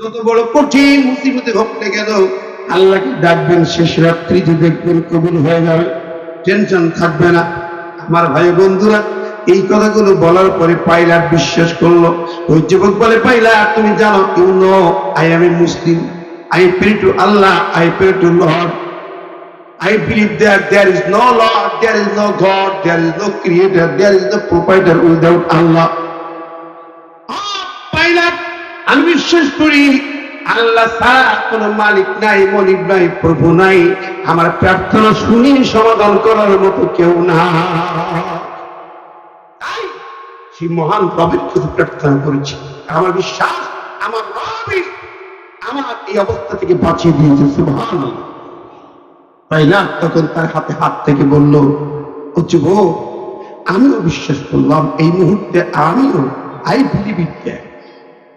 যত বড় কঠিন মুসিবতে ঘটতে গেল আল্লাহকে ডাকবেন শেষ রাত্রিতে দেখবেন কবুল হয়ে যাবে টেনশন থাকবে না। আমার ভাই বন্ধুরা এই কথাগুলো বলার পরে পাইলার বিশ্বাস করল ওই যুবক বলে পাইলা তুমি জানো you know I am Muslim. I pray to Allah I pray to Lord. I believe that there is no Lord, there is no God, there is no Creator, there is no provider without Allah. বিশ্বাস করি, আল্লাহ ছাড়া কোনো মালিক নাই, মলিক নাই, প্রভু নাই। আমার প্রার্থনা শুনি, সমাধান করার মতো কেউ না তাই সেই মহান রবের কাছে প্রার্থনা করেছি। আমার বিশ্বাস, আমার রবই আমার এই অবস্থা থেকে বাঁচিয়ে দিয়েছে তাই না তখন তার হাতে হাত থেকে বলল ও যুবক আমিও বিশ্বাস করলাম, এই মুহূর্তে আমিও I believe it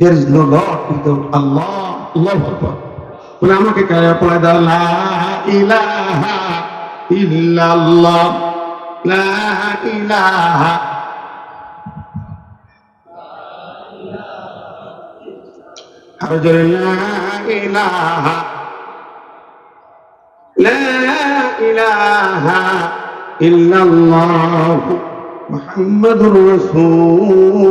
there is no Lord without Allah. Allahu Akbar. বলে আমাকে কায়া পড়ায় দাও, লা ইলাহা ইল্লাল্লাহ, লা ইলাহা আরও জোরে, লা ইলাহা লা ইলাহা ইল্লাল্লাহ, মুহাম্মাদুর রাসূলুল্লাহ.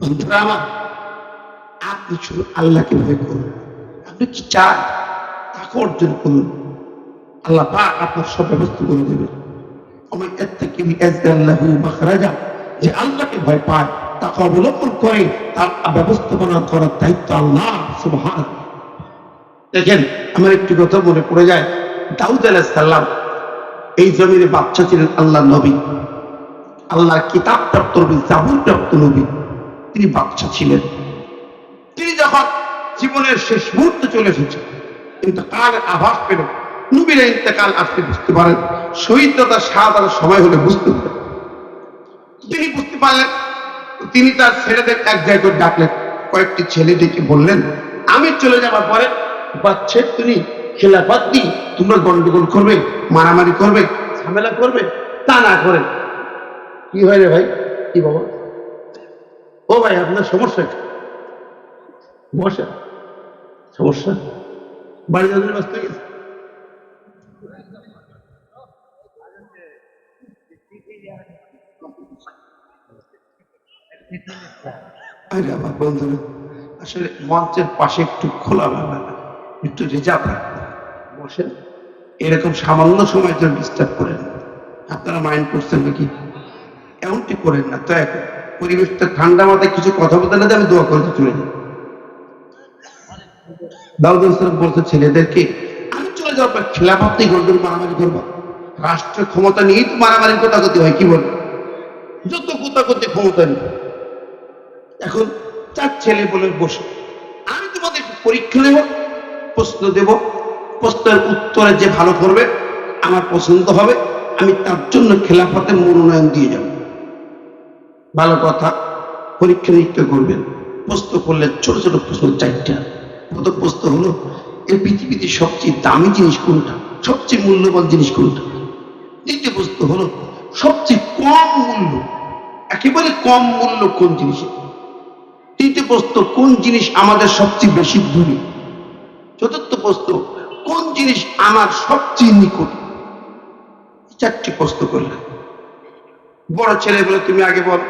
আমার আপনি শুধু আল্লাহকে ভয় করুন, আপনি কি চান তাকে অর্জন করুন? আল্লাহ পাক আপনার সব ব্যবস্থা করে দেবেন এর থেকে আল্লাহু মাখরাজা, যে আল্লাহকে ভয় পায়, তাকে অবলম্বন করে তার ব্যবস্থাপনা করার দায়িত্ব আল্লাহ সুবহান দেখেন, আমার একটি কথা মনে পড়ে যায়, দাউদ আলাইসাল্লাম এই জমিনে বাচ্চা ছিলেন আল্লাহ নবী। আল্লাহর কিতাব প্রাপ্ত নবী, জাবুর প্রাপ্ত নবী। তিনি বাচ্চা ছিলেন। তিনি যখন জীবনের শেষ মুহূর্তে চলে এসেছে কিন্তু কালের আভাস পেল? নবীরা ইন্তেকাল আসতে বুঝতে পারেন শহীদতা সাধারণ সময় হলে বুঝতে পারেন। তিনি বুঝতে পারলেন তিনি তার ছেলেদের এক জায়গায় ডাকলেন, কয়েকটি ছেলে ডেকে বললেন, আমি চলে যাবার পরে বাচ্চা তুমি খেলাফাত দিই তোমরা গন্ডগোল করবে, মারামারি করবে, ঝামেলা করবে, তা না করে। কি হয় রে ভাই? কি বাবা ও ভাই, আপনার সমস্যা কি? বসে। সমস্যা? বাড়ি যাদের ব্যস্ত গেছে? আসলে মঞ্চের পাশে একটু খোলা মেলা একটু রিজার্ভ রাখবেন বসেন। এরকম সামান্য সময় জন্য ডিস্টার্ব করেন আপনারা মাইন্ড করছেন নাকি? এমনটি করেন না তো এখন পরিবেশটা ঠান্ডা মাথায় কিছু কথা বলতে না আমি দোয়া করতে চলে যাই। দাউদ বলছে, ছেলেদেরকে আমি চলে যাওয়ার পর খেলাফাতেই গন্ডল মারামারি করব। রাষ্ট্রের ক্ষমতা নিয়েই তো মারামারি কোথাকতি হয়, কি বল যত কোথাকতি ক্ষমতা নেই। এখন চার ছেলে বলে বসে, আমি তোমাদের পরীক্ষা নেব, প্রশ্ন দেব। প্রশ্নের উত্তরে যে ভালো করবে, আমার পছন্দ হবে, আমি তার জন্য খেলাফতে মনোনয়ন দিয়ে যাব। ভালো কথা পরীক্ষা নিরীক্ষা করবেন। প্রশ্ন করলে ছোট ছোট প্রশ্ন চারটা। প্রথম প্রশ্ন হলো এই পৃথিবীতে সবচেয়ে দামি জিনিস কোনটা? সবচেয়ে মূল্যবান জিনিস কোনটা? দ্বিতীয় প্রশ্ন হলো, সবচেয়ে কম মূল্য, একেবারে কম মূল্য কোন জিনিসের তৃতীয় প্রশ্ন, কোন জিনিস আমাদের সবচেয়ে বেশি দূরে? চতুর্থ প্রশ্ন, কোন জিনিস আমার সবচেয়ে নিকট? চারটি প্রশ্ন করলেন বড় ছেলে বলে তুমি আগে বল।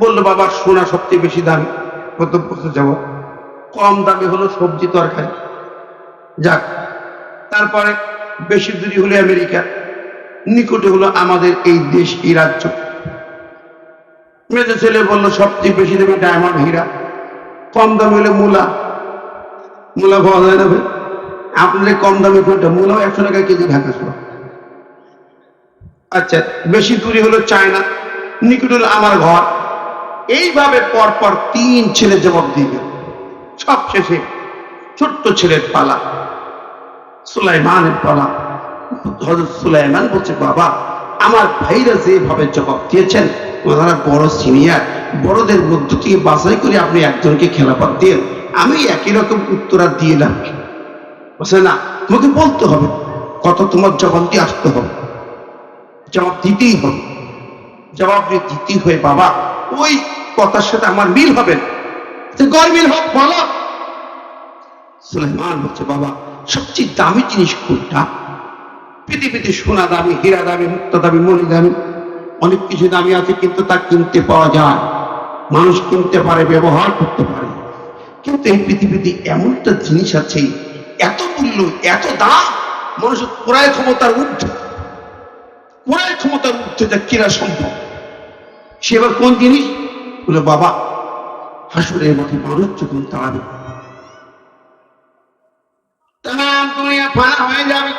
বলল, বাবা, সোনা সবচেয়ে বেশি দামি। প্রথম প্রশ্ন জবাব কম দামি হলো সবজি তরকারি। যাক, তারপরে বেশি দূরে হলো আমেরিকা। নিকটে হলো আমাদের এই দেশ, এই রাজ্য। মেজো ছেলে বলল, সবচেয়ে বেশি দামি ডায়মন্ড হীরা। কম দামি হলে মূলা। মূলা পাওয়া যায় না আপনাদের কম দামে কোনটা মূলাও একশো টাকা কেজি ঢাকা আচ্ছা বেশি দূরে হলো চায়না। নিকট হলো আমার ঘর। এইভাবে পরপর তিন ছেলে জবাব দিবে। সব শেষে ছোট্ট ছেলের পালা, সুলাইমানের পালা। হযরত সুলাইমান বলছে, বাবা, আমার ভাইরা যেভাবে জবাব দিয়েছেন, ওনারা বড় সিনিয়র, বড়দের মধ্য থেকে বাছাই করে আপনি একজনকে খেলাপাত দিয়ে, আমি একই রকম উত্তর দিয়ে না বলছে, না, তোমাকে বলতে হবে, কত তোমার জবাব দিয়ে আসতে হবে। জবাব দিতেই হবে। জবাব দিয়ে দিতেই হয়ে বাবা, ওই কথার সাথে আমার মিল হবে গড় হোক, বলো। সুলাইমান বলছে, বাবা, সবচেয়ে দামি জিনিস কোনটা? পৃথিবীতে সোনা দামি, হীরা দামি, মুক্তা দামি মণি দামি, অনেক কিছু দামি আছে, কিন্তু তা কিনতে পাওয়া যায়। মানুষ কিনতে পারে, ব্যবহার করতে পারে। কিন্তু এই পৃথিবীতে এমন একটা জিনিস আছে, এত মূল্য, এত দাম মানুষের ক্রয় ক্ষমতার ঊর্ধ্বে। ক্রয় ক্ষমতার ঊর্ধ্বে যা কিনা সম্ভব। সে এবার কোন জিনিস? বলে বাবা হাসুরের মাঠে মানুষ যখন তাড়াবে। তারা দুনিয়া ফানা হয়ে যাবে।